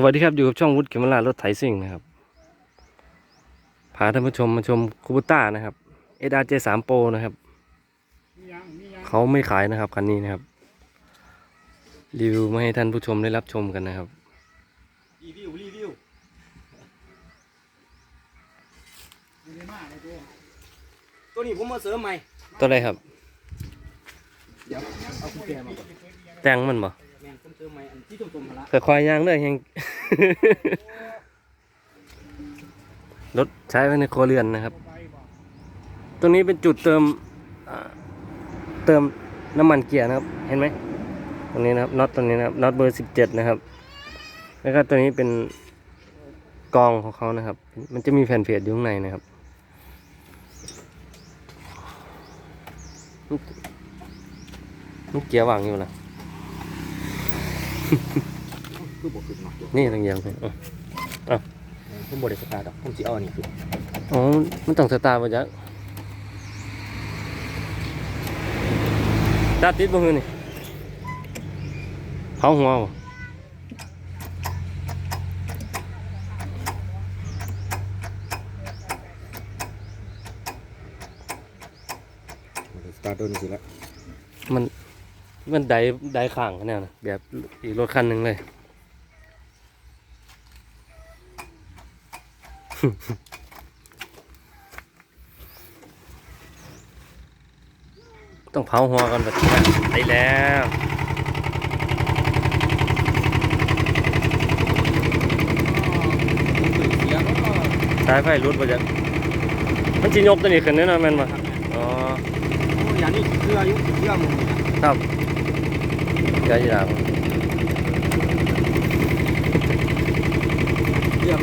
สวัสดีครับ อยู่กับช่องวุฒิเขมรารถไถซิ่งนะครับ พาท่านผู้ชมมาชมคูบูต้านะครับ SRJ 3 Pro นะครับ เขาไม่ขายนะครับคันนี้นะครับ รีวิวมาให้ท่านผู้ชมได้รับชมกันนะครับ รีวิว รีวิวตัวนี้ผมมาเสริมใหม่ ตัวอะไรครับเดี๋ยวเอากุญแจมาก่อนแต่งมันบ่แม่นผม เสริมใหมอันที่ตุ่มๆมาละค่อยๆย่างเลยยัง รถใช้ไว้ในครัวเรือนนะครับตรงนี้เป็นจุดเติมอ่าเติมน้ำมันเกียร์นะครับ เห็นไหมตรงนี้นะครับน็อตตรงนี้นะครับน็อตเบอร์สิบเจ็ดนะครับ แล้วก็ตัวนี้เป็นกองของเขานะครับ มันจะมีแผ่นเพจอยู่ข้างในนะครับ มันเกียร์วางอยู่นะ คือบวกขึ้นเนาะนี่ตรงยางเลยอ๋อผมบริสตาร์ทดอกผมสิเอาอันนี้ขึ้นอ๋อ มันต้องสตาร์ทมาจากตาติดบ่ฮือนี่เผาหัวบ่บริสตาร์ทโดนสิละมัน มันไดไดข้างแนวนะแบบอีกรถคันหนึ่งเลย ต้องเผาหัวกันแบบนี้นะได้แล้วเสียงสายไฟรุดมาจากมันจิยกตัวนี้ขึ้นแน่นอนแม่นบ่อ๋ออย่างนี้เชื่ออยู่เชื่อมึงครับ ยาจีราเชื่อ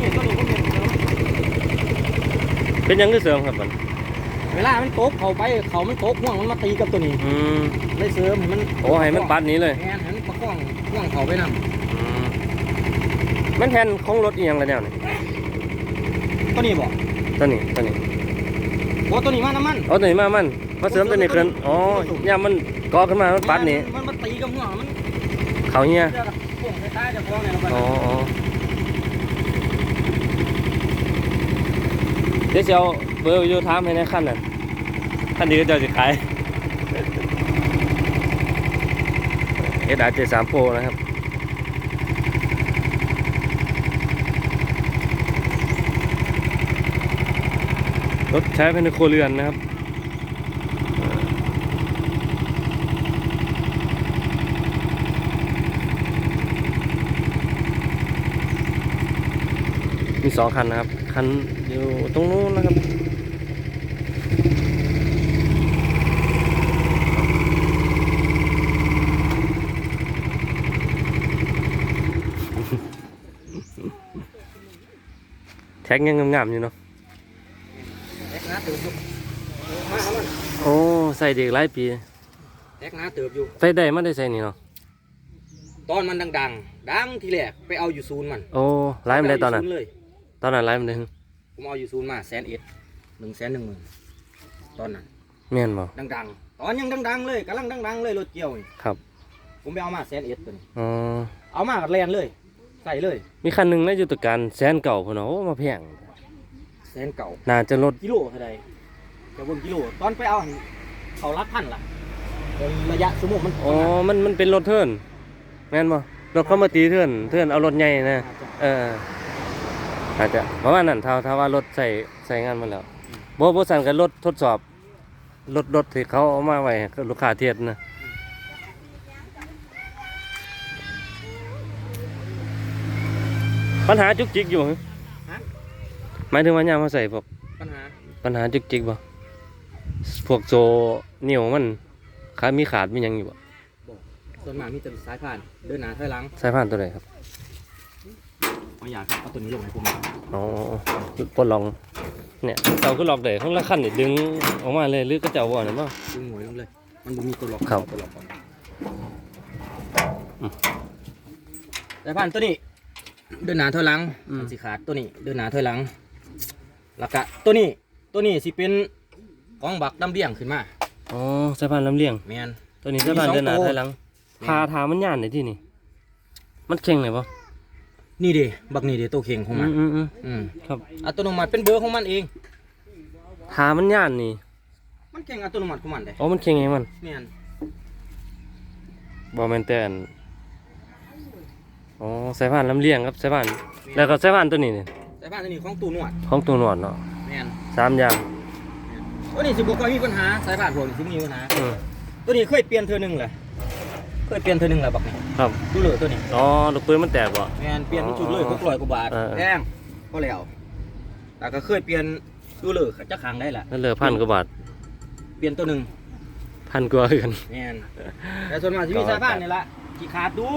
นี่ตัวนี้ผมเห็นเป็นหยังคือเสริมครับมันเวลามันตกเขาไปเขามันตกห่วงมันมาตีกับตัวนี้อืมเลยเสริมให้มันโอ้ให้มันปัดหนี้เลยแอนให้มันประคองห่วงเขาไปนำอืมมันแทนของรถอีหยังละแนวนี่ตัวนี้บ่ ตัวนี้ตัวนี้โอ้ตัวนี้มาน้ำมันเอาตัวนี้มามันมาเสริมตัวนี้ขึ้นอ๋อย่ามมันก่อขึ้นมามันปัดหนี่มันมาตีกับหัวมันเขาเฮียเจอกับพวกคล้ายๆจะฟ้องเนี่ยเราไปอ๋ออ๋อเดี๋ยวจะเอาเบอร์อยู่ถามให้ในขั้นน่ะขั้นนี้ก็จะจะขายเอสอาร์เจสามโปรนะครับ รถใช้ภายในครัวเรือนนะครับมีสองคันนะครับ คันอยู่ตรงนู้นนะครับ แท็กยังงามๆอยู่เนาะ เติบอยู่มาเอามันโอ้ใส่เด็กหลายปีแท็กน้าเติบอยู่ ใส่ได้มันได้ใส่นี่เนาะตอนมันดังๆ ดังทีแรกไปเอาอยู่ศูนย์มันโอ้ไลฟ์มันได้ตอนนั้นปเายู่ศูย์เลย ตอนนั้นไลฟ์มันได้ผมเอาอยู่ศูนย์มาแสนเอ็ดหนึ่งแสนหนึ่งหมื่นตอนนั้นแม่นบ่ดังๆ ตอนยังดังๆเลยกำลังดังๆเลยรถเกี่ยวนี่ครับ ผมไปเอามาแสนเอ็ดตัวนี้อ๋อเอามากับแลนเลย ใส่เลย มีคันหนึ่งในยุตการแสนเก่าพุ่นเนาะโอ้มาแพง แสนเก่าน่าจะลดกิโลเท่าใดจะบนกิโลตอนไปเอาหั่นเขารักพันล่ะระยะชั่วโมงมันอ๋อมันมันเป็นรถเทิร์นแม่นบ่รถเข้ามาตีเทิร์นเทิร์นเอารถใหญ่นะเอออาจจะประมาณนั้นถ้าถ้าว่ารถใส่ใส่งานมาแล้วบ่บ่สั่นกับรถทดสอบรถรถที่เขาเอามาไว้ให้ลูกค้าเทียบนะปัญหาจุกจิกอยู่ฮะ หมายถึงว่ายามมาใส่พวกปัญหาปัญหาจุกจิกบ่พวกโซเหนียวมันขามีขาดมีหยังอยู่บ่ส่วนมากมีแต่สายผ่านเดินหน้าถอยหลังสายพานตัวไหนครับไม่อยากครับเอาตัวนี้ลงให้ผมอ๋อปลดลองเนี่ยเจ้าก็ลอกได้ข้างละขั้นนี่ดึงออกมาเลยหรือก็เจ้าบ่เนี่ยบ่ ดึงหน่วยลงเลย มันบ่มีตัวล็อกครับ ตัวล็อกก่อนอืมสายผ่านตัวนี้ เดินหน้าถอยหลังอืม มันสิขาดตัวนี้ เดินหน้าถอยหลัง แล้วก็ตัวนี้ตัวนี้สิเป็นของบักดำเบี้ยงขึ้นมาอ๋อสายพานลำเลียง แมน ตัวนี้สายพานมีสองเดินหน้าตัวถอยหลังแม่นพาทามันย่านในที่นี่ มันเข่งเลยปะนี่ดิบักนี่ดิตัวเข่งของอืมันมอืมอืมอืมครับอัตโนมัติเป็นเบอร์ของมันเอง ทามันย่านนี่มันเข่งอัตโนมัติของมันเลยอ๋อมันเข่งไงมันแมนบอแมนแต่อันอ๋อสายพานลำเลียงครับสายพานแล้วก็สายพานตัวนี้นี่แต่ บ้านตัวนี้ของตู้นวดของตัวหนวดเนาะแมนสามอย่างตัวนี้สิบกว่ามีปัญหาสายผ่านพวกนี้สิมีปัญหาอืมตัวนี้เคยเปลี่ยนเธอหนึ่งเลยเคยเปลี่ยนเธอหนึ่งเลยบักนี่ครับ ดูเลยตัวนี้อ๋อลูกปืนมันแตกบ่ แมนเปลี่ยนทุกชุดเลยหกร้อยกว่าบาทเออ แพงก็แล้วแต่ก็เคยเปลี่ยนดูเลยจะขังได้แหละนั่นเหลือพันกว่าบาทเปลี่ยนตัวหนึ่งพันกว่ากัน แมนแต่ส่วนมากจะมีสายผ่านนี่ละที่ขาดดู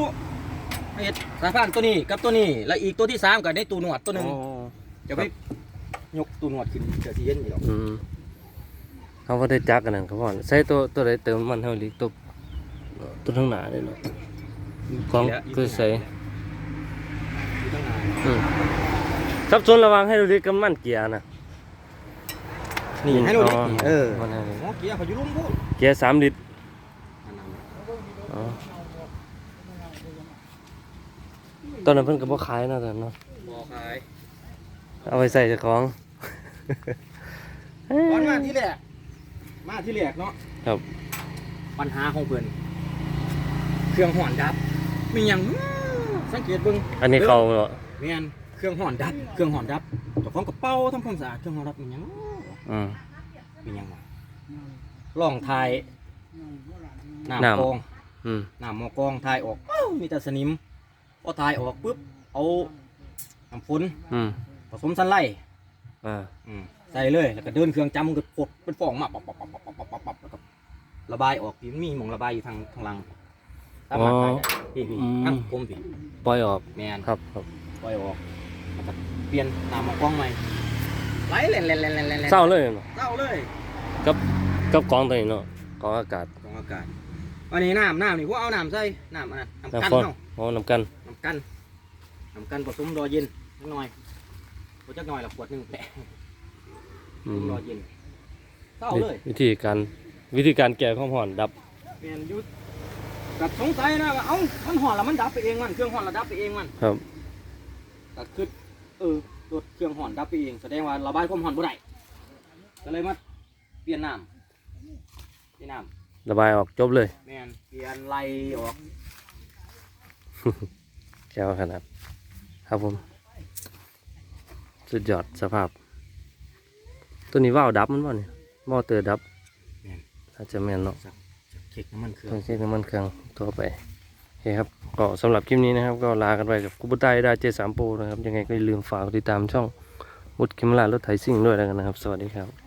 เฮ็ดสายผ่านตัวนี้กับตัวนี้แล้วอีกตัวที่สามก็ได้ตูหนวดตัวหนึ่ง อ๋อ จะไปยกตูหนวดขึ้นเกิดที่เย็นอยู่หรอกอืมเขาก็ได้จักกันนั่นครับพ่อใส่ตัวตัวใดเติมมันเท่าลิตัวตัวทั้งหนาเลยเนาะของคือใส่อยู่ตั้งนานอืมสับสนระวังให้ดูดิกำมันเกียร์นะนี่ให้ดูดิอ๋อเออมันให้ดูโอ้เกียร์เขาอยู่ลุ่มพูดเกียร์สามลิตรอันนั้นอ๋อตอนนั้นเพิ่นก็บ่ขายเนาะตอนนั้นเนาะบ่ขาย เอาไปใส่เจ้าของตอนมาที่แรก มาที่แรกเนาะครับ ปัญหาของเพิ่นเครื่องห่อนดับมีหยังสังเกตเบิ่งอันนี้เขาเนาะแม่นเครื่องห่อนดับ เครื่องห่อนดับเจ้าของกระเป๋าทำความสะอาดเครื่องห่อนดับมีหยังอืมมีหยังวะลองทายน้ำน้ำกองอืมน้ำหมอกองทายออกอ้าวมีแต่สนิมพอทายออกปุ๊บเอาน้ำฝนอืม ผสมสันไล่อ่าอืมใส่เลยแล้วก็เดินเครื่องจำมันก็กดเป็นฟองมาปับปับปับปับปับปับปับแล้วก็ระบายออกพีมันมีหมองระบายอยู่ทางทางหลังสามารถไปที่นี่ทั้งคมพี่ปล่อยออกแมน ครับครับปล่อยออกเปลี่ยนตามมากล้องใหม่ไหลเล่นเล่นเล่นเล่นเล่นเศร้าเลยเนาะเศร้าเลยกับกองตัวนี้เนาะกองอากาศกองอากาศวันนี้น้ำน้ำนี่พวกเอาน้ำใส่น้ำอันนั้นน้ำกันน้ำฝนเนาะอ๋อนำกันน้ำกันน้ำกันผสมรอเย็นนิดหน่อย ผจักหน่อยละขวดหนึ่งแปะอืม รอเย็นเศร้าเลยวิธีการวิธีการแก้ความร้อนดับเปลี่ยนยุดกับสงสัยนะว่าเอ้ามันห่อนแล้วมันดับไปเองมันเครื่องห่อนระดับไปเองมันครับ ก็คือเออรถเครื่องห่อนดับไปเองแสดงว่าระบายความห่อนบ่ได้ก็เลยมาเปลี่ยนน้ำเปลี่ยนน้ระบายออกจบเลยำแมนเปลี่ยนไล่ออก แก้วขนาดครับผม สุดยอดสภาพ ตัวนี้ว่าวดับมันบ่เนี่ยมอเตอร์ดับแม่นอาจจะแม่นเนาะเค้กน้ำมันเครื่องต้องเช็คน้ำมันเครื่องทั่วไปโอเคครับก็สำหรับคลิปนี้นะครับ ก็ลากันไปกับกุบไตได้เจสามโปรนะครับ ยังไงก็อย่าลืมฝากติดตามช่องมุดคิมลารถไถซิ่งด้วยแล้วกันนะครับ สวัสดีครับ